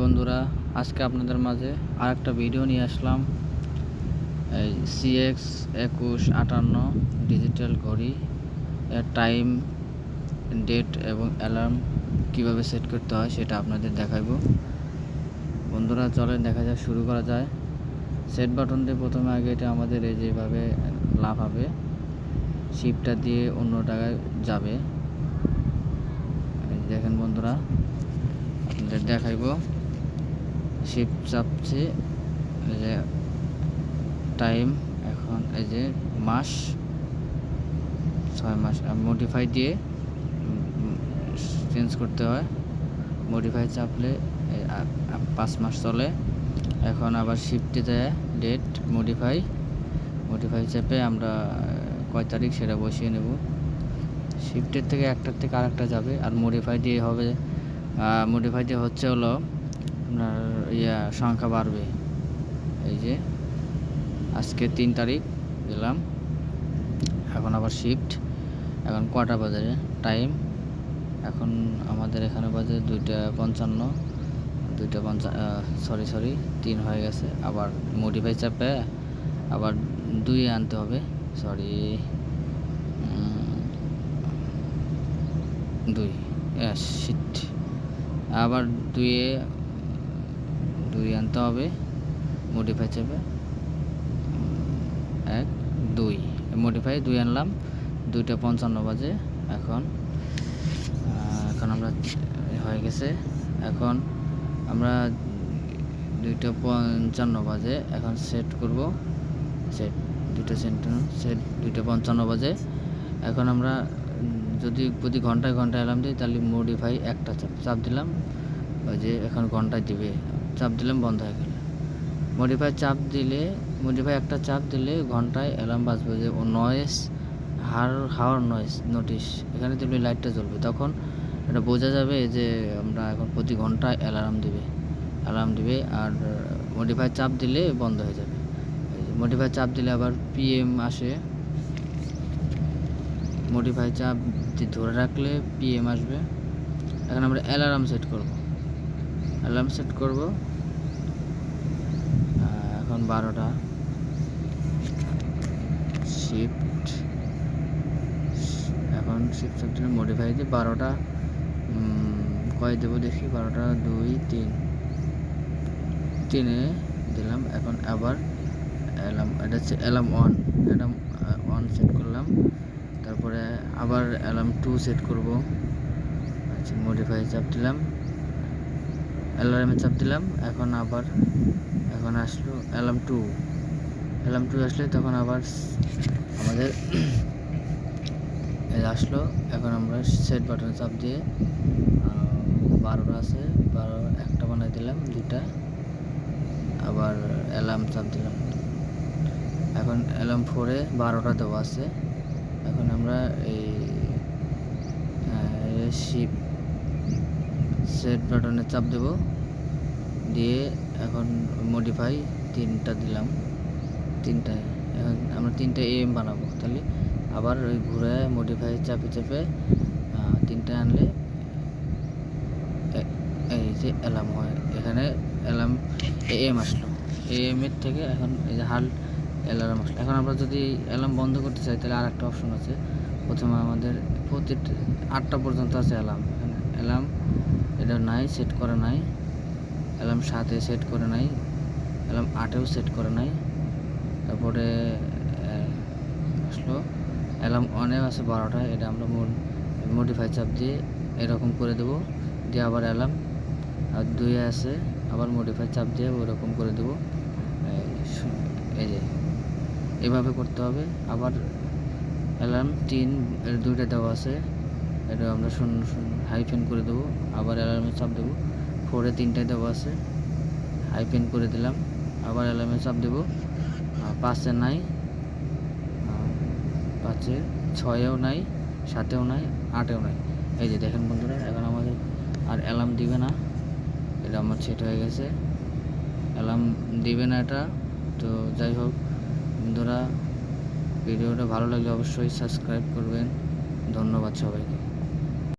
বন্ধুরা, আজকে আপনাদের মাঝে আর একটা ভিডিও নিয়ে আসলাম। এই সিএক্স একুশ আটান্ন ডিজিটাল ঘড়ি, এর টাইম ডেট এবং অ্যালার্ম কীভাবে সেট করতে হয় সেটা আপনাদের দেখাবো বন্ধুরা, চলেন দেখা যাক, শুরু করা যায়। সেট বাটন দিয়ে প্রথমে আগে এটা আমাদের এই যেভাবে লাভ হবে শিপটা দিয়ে অন্য টাকায় যাবে। দেখেন বন্ধুরা, আপনাদের দেখাইবো। শিপ চাপছে, এই যে টাইম এখন এই যে মাস, ছয় মাস মডিফাই দিয়ে চেঞ্জ করতে হয়। মডিফাই চাপলে পাঁচ মাস চলে। এখন আবার শিফটে দেয় ডেট মডিফাই মডিফাই চাপে আমরা কয় তারিখ সেটা বসিয়ে নেব। শিফটের থেকে একটার থেকে আরেকটা যাবে, আর মডিফাই দিয়ে হবে মডিফাই দিয়ে হচ্ছে হলো আপনার ইয়া, সংখ্যা বাড়বে। এই যে, আজকে তিন তারিখ দিলাম এখন আবার শিফট এখন কটা বাজারে টাইম এখন আমাদের এখানে বাজে দুইটা পঞ্চান্ন। দুইটা পঞ্চান্ন সরি সরি তিন হয়ে গেছে। আবার মডিফাই চাপে, আবার দুই আনতে হবে। সরি দুই শিট আবার দুইয়ে দুই আনতে হবে মডিফাই চাপে। এক, দুই। মডিফাই দুই আনলাম, দুইটা পঞ্চান্ন বাজে এখন। এখন আমরা হয়ে গেছে। এখন আমরা দুইটা পঞ্চান্ন বাজে এখন সেট করব। সেট দুইটা সেন্টেন্স সেট দুইটা পঞ্চান্ন বাজে। এখন আমরা, যদি প্রতি ঘন্টায় ঘন্টায় অ্যালার্ম দিই, তাহলে মডিফাই একটা চাপ চাপ দিলাম। ওই যে এখন ঘন্টায় দিবে। চাপ দিলাম, বন্ধ হয়ে গেল। মডিফাই চাপ দিলে মডিফাই একটা চাপ দিলে ঘন্টায় অ্যালার্ম বাজবে যে, ও নয়েস হার, হাওয়ার নয়েস নোটিশ এখানে দিলে লাইটটা জ্বলবে। তখন এটা বোঝা যাবে যে, আমরা এখন প্রতি ঘন্টায় অ্যালার্ম দিবে। অ্যালার্ম দিবে আর মডিফাই চাপ দিলে বন্ধ হয়ে যাবে। মডিফাই চাপ দিলে আবার পিএম আসে। মডিফাই চাপ ধরে রাখলে পিএম আসবে। এখন আমরা অ্যালার্ম সেট করব। অ্যালার্ম সেট করব। এখন বারোটা। শিফট এখন শিফট সেক্টরে মডিফাই দিয়ে বারোটা কয় দেবো দেখি? বারোটা, দুই, তিন। তিনে দিলাম, এখন আবার অ্যালার্ম এটা হচ্ছে alarm one alarm one set করলাম। তারপরে আবার অ্যালার্ম টু সেট করব। আচ্ছা মডিফাই চাপ দিলাম। অ্যালার্মে চাপ দিলাম, এখন আবার, এখন আসলো অ্যালার্ম টু অ্যালার্ম টু আসলে তখন আবার আমাদের আসলো, এখন আমরা সেট বাটনে চাপ দিয়ে বারোটা আছে, বারো, একটা বানাই দিলাম, দুইটা। আবার অ্যালার্ম চাপ দিলাম। এখন অ্যালার্ম ফোরে বারোটা দেওয়া আছে। এখন আমরা এই শিপ সেট বাটনে চাপ দেব। দিয়ে এখন মডিফাই তিনটা দিলাম। তিনটায়। এখন আমরা তিনটা এম বানাবো। তাহলে আবার ওই ঘুরে মডিফাই চাপে চাপে তিনটা আনলে এই যে অ্যালার্ম হয়। এখানে অ্যালার্ম এম আসলো। এম এর থেকে এখন এই যে হাল অ্যালার্ম আসলো। এখন আমরা যদি অ্যালার্ম বন্ধ করতে চাই, তাহলে আর একটা অপশন আছে। প্রথমে আমাদের প্রতিটা আটটা পর্যন্ত আছে অ্যালার্ম অ্যালার্ম। এটা নাই, সেট করা নাই। অ্যালার্ম সাতে সেট করে নাই। অ্যালার্ম আটেও সেট করে নাই। তারপরে আসলো। অ্যালার্ম অনেও আছে বারোটায় এটা আমরা মডিফাই চাপ দিয়ে এরকম করে দেবো। দিয়ে আবার অ্যালার্ম। আর দুই আছে, আবার মডিফাই চাপ দিয়ে ওরকম করে দেবো। এই যে, এভাবে করতে হবে। আবার অ্যালার্ম তিন দুইটা দেওয়া আছে। এটা আমরা শূন্য শূন্য হাইফেন করে দেবো, আবার অ্যালার্মে চাপ দেবো। ফোরে তিনটায় দেওয়া আছে। হাইফেন করে দিলাম, আবার অ্যালার্মে চাপ দেবো। পাঁচে নাই। পাঁচে ছয়েও নাই, সাতেও নাই, আটেও নাই। এই যে দেখেন বন্ধুরা, এখন আমাদের আর অ্যালার্ম দিবে না। এটা আমার সেট হয়ে গেছে। অ্যালার্ম দিবে না এটা। তো যাই হোক, বন্ধুরা, ভিডিওটা ভালো লাগলে অবশ্যই সাবস্ক্রাইব করবেন। ধন্যবাদ সবাইকে।